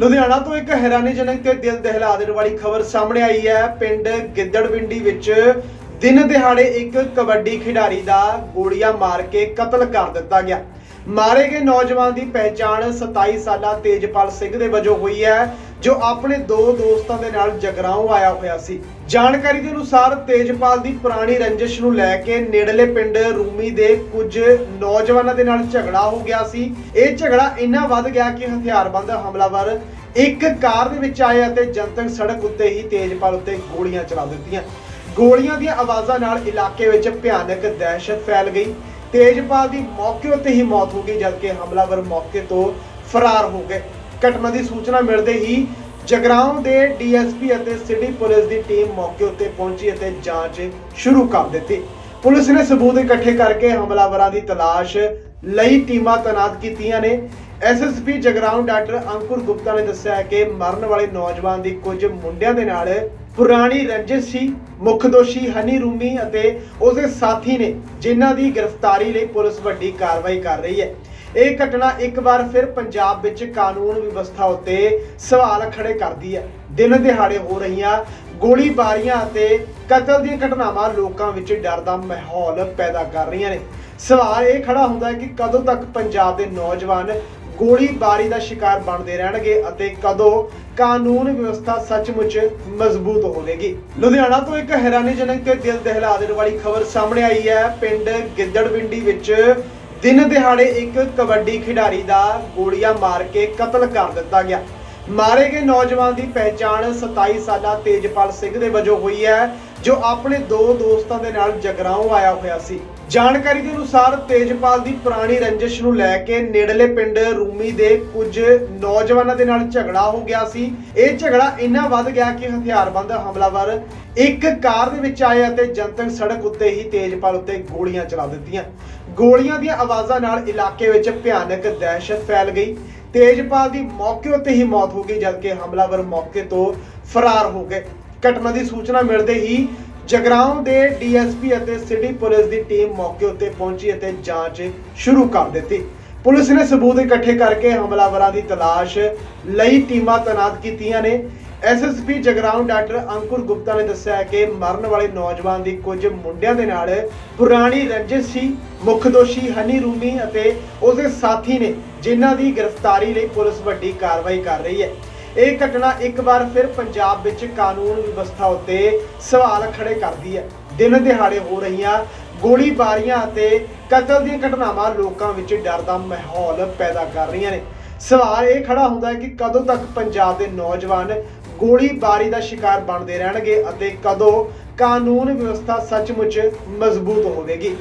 ਲੁਧਿਆਣਾ ਤੋਂ ਇੱਕ ਹੈਰਾਨੀਜਨਕ ਤੇ ਦਿਲ ਦਹਿਲਾ ਦੇਣ ਵਾਲੀ ਖਬਰ ਸਾਹਮਣੇ ਆਈ ਹੈ। ਪਿੰਡ ਗਿੱਦੜਵਿੰਡੀ ਵਿੱਚ ਦਿਨ ਦਿਹਾੜੇ ਇੱਕ ਕਬੱਡੀ ਖਿਡਾਰੀ ਦਾ ਗੋਲੀਆਂ ਮਾਰ ਕੇ ਕਤਲ ਕਰ ਦਿੱਤਾ ਗਿਆ। ਮਾਰੇ ਗਏ ਨੌਜਵਾਨ ਦੀ ਪਹਿਚਾਣ 27 ਸਾਲਾ ਤੇਜਪਾਲ ਸਿੰਘ ਦੇ ਵਜੋਂ ਹੋਈ ਹੈ। ਜੋ ਆਪਣੇ ਦੋ ਦੋਸਤਾਂ ਦੇ ਨਾਲ ਜਗਰਾਉਂ ਆਇਆ ਹੋਇਆ ਸੀ। ਜਾਣਕਾਰੀ ਦੇ ਅਨੁਸਾਰ ਤੇਜਪਾਲ ਦੀ ਪੁਰਾਣੀ ਰੰਜਿਸ਼ ਨੂੰ ਲੈ ਕੇ ਨੇੜਲੇ ਪਿੰਡ ਰੂਮੀ ਦੇ ਕੁਝ ਨੌਜਵਾਨਾਂ ਦੇ ਨਾਲ ਝਗੜਾ ਹੋ ਗਿਆ ਸੀ। ਇਹ ਝਗੜਾ ਇੰਨਾ ਵੱਧ ਗਿਆ ਕਿ ਹਥਿਆਰਬੰਦ ਹਮਲਾਵਰ ਇੱਕ ਕਾਰ ਦੇ ਵਿੱਚ ਆਏ ਅਤੇ ਜਨਤਕ ਸੜਕ ਉੱਤੇ ਹੀ ਤੇਜਪਾਲ ਉੱਤੇ ਗੋਲੀਆਂ ਚਲਾ ਦਿੱਤੀਆਂ। ਗੋਲੀਆਂ ਦੀਆਂ ਆਵਾਜ਼ਾਂ ਨਾਲ ਇਲਾਕੇ ਵਿੱਚ ਭਿਆਨਕ ਦਹਿਸ਼ਤ ਫੈਲ ਗਈ। ਤੇਜਪਾਲ ਦੀ ਮੌਕੇ ਉੱਤੇ ਹੀ ਮੌਤ ਹੋ ਗਈ, ਜਦਕਿ ਹਮਲਾਵਰ ਮੌਕੇ ਤੋਂ ਫਰਾਰ ਹੋ ਗਏ। ਘਟਨਾ ਦੀ ਸੂਚਨਾ ਮਿਲਦੇ ਹੀ ਜਗਰਾਉਂ ਦੇ ਡੀਐਸਪੀ ਅਤੇ ਸਿਟੀ ਪੁਲਿਸ ਦੀ ਟੀਮ ਮੌਕੇ ਉੱਤੇ ਪਹੁੰਚੀ ਅਤੇ ਜਾਂਚ ਸ਼ੁਰੂ ਕਰ ਦਿੱਤੀ। ਪੁਲਿਸ ਨੇ ਸਬੂਤ ਇਕੱਠੇ ਕਰਕੇ ਹਮਲਾਵਰਾਂ ਦੀ ਤਲਾਸ਼ ਲਈ ਟੀਮਾਂ ਤੈਨਾਤ ਕੀਤੀਆਂ ਨੇ। ਐਸਐਸਪੀ ਜਗਰਾਉਂ ਡਾਕਟਰ ਅੰਕੁਰ ਗੁਪਤਾ ਨੇ ਦੱਸਿਆ ਕਿ ਮਰਨ ਵਾਲੇ ਨੌਜਵਾਨ ਦੀ ਕੁਝ ਮੁੰਡਿਆਂ ਦੇ ਨਾਲ ਪੁਰਾਣੀ ਰੰਜਿਸ਼ ਸੀ। ਮੁੱਖ ਦੋਸ਼ੀ ਹਨੀ ਰੂਮੀ ਅਤੇ ਉਸਦੇ ਸਾਥੀ ਨੇ ਜਿਨ੍ਹਾਂ ਦੀ ਗ੍ਰਿਫਤਾਰੀ ਲਈ ਪੁਲਿਸ ਵੱਡੀ ਕਾਰਵਾਈ ਕਰ ਰਹੀ ਹੈ। ਇਹ ਘਟਨਾ ਇੱਕ ਵਾਰ ਫਿਰ ਪੰਜਾਬ ਵਿੱਚ ਕਾਨੂੰਨ ਵਿਵਸਥਾ ਉੱਤੇ ਸਵਾਲ ਖੜੇ ਕਰਦੀ ਹੈ। ਦਿਨ ਦਿਹਾੜੇ ਹੋ ਰਹੀਆਂ ਗੋਲੀਬਾਰੀਆਂ ਅਤੇ ਕਤਲ ਦੀਆਂ ਘਟਨਾਵਾਂ ਲੋਕਾਂ ਵਿੱਚ ਡਰ ਦਾ ਮਾਹੌਲ ਪੈਦਾ ਕਰ ਰਹੀਆਂ ਨੇ। ਸਵਾਲ ਇਹ ਖੜਾ ਹੁੰਦਾ ਹੈ ਕਿ ਕਦੋਂ ਤੱਕ ਪੰਜਾਬ ਦੇ ਨੌਜਵਾਨ ਗੋਲੀਬਾਰੀ ਦਾ ਸ਼ਿਕਾਰ ਬਣਦੇ ਰਹਿਣਗੇ ਅਤੇ ਕਦੋਂ ਕਾਨੂੰਨ ਵਿਵਸਥਾ ਸੱਚਮੁੱਚ ਮਜ਼ਬੂਤ ਹੋਵੇਗੀ। ਲੁਧਿਆਣਾ ਤੋਂ ਇੱਕ ਹੈਰਾਨੀਜਨਕ ਤੇ ਦਿਲ ਦਹਿਲਾ ਦੇਣ ਵਾਲੀ ਖਬਰ ਸਾਹਮਣੇ ਆਈ ਹੈ। ਪਿੰਡ ਗਿੱਦੜਵਿੰਡੀ ਵਿੱਚ ਦਿਨ ਦਿਹਾੜੇ ਇੱਕ ਕਬੱਡੀ ਖਿਡਾਰੀ ਦਾ ਗੋਲੀਆਂ ਮਾਰ ਕੇ ਕਤਲ ਕਰ ਦਿੱਤਾ ਗਿਆ। ਮਾਰੇ ਗਏ ਨੌਜਵਾਨ ਦੀ ਪਹਿਚਾਣ 27 ਸਾਲਾ ਤੇਜਪਾਲ ਸਿੰਘ ਦੇ ਵਜੋਂ ਹੋਈ ਹੈ, ਜੋ ਆਪਣੇ ਦੋ ਦੋਸਤਾਂ ਦੇ ਨਾਲ ਜਗਰਾਉਂ ਆਇਆ ਹੋਇਆ ਸੀ। ਜਾਣਕਾਰੀ ਦੇ ਅਨੁਸਾਰ ਤੇਜਪਾਲ ਦੀ ਪੁਰਾਣੀ ਰੰਜਿਸ਼ ਨੂੰ ਲੈ ਕੇ ਨੇੜਲੇ ਪਿੰਡ ਰੂਮੀ ਦੇ ਕੁਝ ਨੌਜਵਾਨਾਂ ਦੇ ਨਾਲ ਝਗੜਾ ਹੋ ਗਿਆ ਸੀ। ਇਹ ਝਗੜਾ ਇੰਨਾ ਵੱਧ ਗਿਆ ਕਿ ਹਥਿਆਰਬੰਦ ਹਮਲਾਵਰ ਇੱਕ ਕਾਰ ਦੇ ਵਿੱਚ ਆਏ ਅਤੇ ਜਨਤਕ ਸੜਕ ਉੱਤੇ ਹੀ ਤੇਜਪਾਲ ਉੱਤੇ ਗੋਲੀਆਂ ਚਲਾ ਦਿੱਤੀਆਂ। ਗੋਲੀਆਂ ਦੀਆਂ ਆਵਾਜ਼ਾਂ ਨਾਲ ਇਲਾਕੇ ਵਿੱਚ ਭਿਆਨਕ ਦਹਿਸ਼ਤ ਫੈਲ ਗਈ। ਤੇਜਪਾਲ ਦੀ ਮੌਕੇ ਉੱਤੇ ਹੀ ਮੌਤ ਹੋ ਗਈ, ਜਦਕਿ ਹਮਲਾਵਰ ਮੌਕੇ ਤੋਂ ਫਰਾਰ ਹੋ ਗਏ। ਘਟਨਾ ਦੀ ਸੂਚਨਾ ਮਿਲਦੇ ਹੀ ਜਗਰਾਉਂ ਦੇ ਡੀਐਸਪੀ ਅਤੇ ਸਿਟੀ ਪੁਲਿਸ ਦੀ ਟੀਮ ਮੌਕੇ ਉੱਤੇ ਪਹੁੰਚੀ ਅਤੇ ਜਾਂਚ ਸ਼ੁਰੂ ਕਰ ਦਿੱਤੀ। ਪੁਲਿਸ ਨੇ ਸਬੂਤ ਇਕੱਠੇ ਕਰਕੇ ਹਮਲਾਵਰਾਂ ਦੀ ਤਲਾਸ਼ ਲਈ ਟੀਮਾਂ ਤੈਨਾਤ ਕੀਤੀਆਂ ਨੇ। ਐਸਐਸਪੀ ਜਗਰਾਉਂ ਡਾਕਟਰ ਅੰਕੁਰ ਗੁਪਤਾ ਨੇ ਦੱਸਿਆ ਕਿ ਮਰਨ ਵਾਲੇ ਨੌਜਵਾਨ ਦੀ ਕੁਝ ਮੁੰਡਿਆਂ ਦੇ ਨਾਲ ਪੁਰਾਣੀ ਰੰਜਿਸ਼ ਸੀ, ਮੁੱਖ ਦੋਸ਼ੀ ਹਨੀ ਰੂਮੀ ਅਤੇ ਉਸਦੇ ਸਾਥੀ ਨੇ, ਜਿਨ੍ਹਾਂ ਦੀ ਗ੍ਰਿਫਤਾਰੀ ਲਈ ਪੁਲਿਸ ਵੱਡੀ ਕਾਰਵਾਈ ਕਰ ਰਹੀ ਹੈ। ਇਹ ਘਟਨਾ ਇੱਕ ਵਾਰ ਫਿਰ ਪੰਜਾਬ ਵਿੱਚ ਕਾਨੂੰਨ ਵਿਵਸਥਾ ਉੱਤੇ ਸਵਾਲ ਖੜੇ ਕਰਦੀ ਹੈ। ਦਿਨ ਦਿਹਾੜੇ ਹੋ ਰਹੀਆਂ ਗੋਲੀਬਾਰੀਆਂ ਅਤੇ ਕਤਲ ਦੀਆਂ ਘਟਨਾਵਾਂ ਲੋਕਾਂ ਵਿੱਚ ਡਰ ਦਾ ਮਾਹੌਲ ਪੈਦਾ ਕਰ ਰਹੀਆਂ ਨੇ। ਸਵਾਲ ਇਹ ਖੜਾ ਹੁੰਦਾ ਹੈ ਕਿ ਕਦੋਂ ਤੱਕ ਪੰਜਾਬ ਦੇ ਨੌਜਵਾਨ ਗੋਲੀਬਾਰੀ ਦਾ ਸ਼ਿਕਾਰ ਬਣਦੇ ਰਹਿਣਗੇ ਅਤੇ ਕਦੋਂ ਕਾਨੂੰਨ ਵਿਵਸਥਾ ਸੱਚਮੁੱਚ ਮਜ਼ਬੂਤ ਹੋਵੇਗੀ।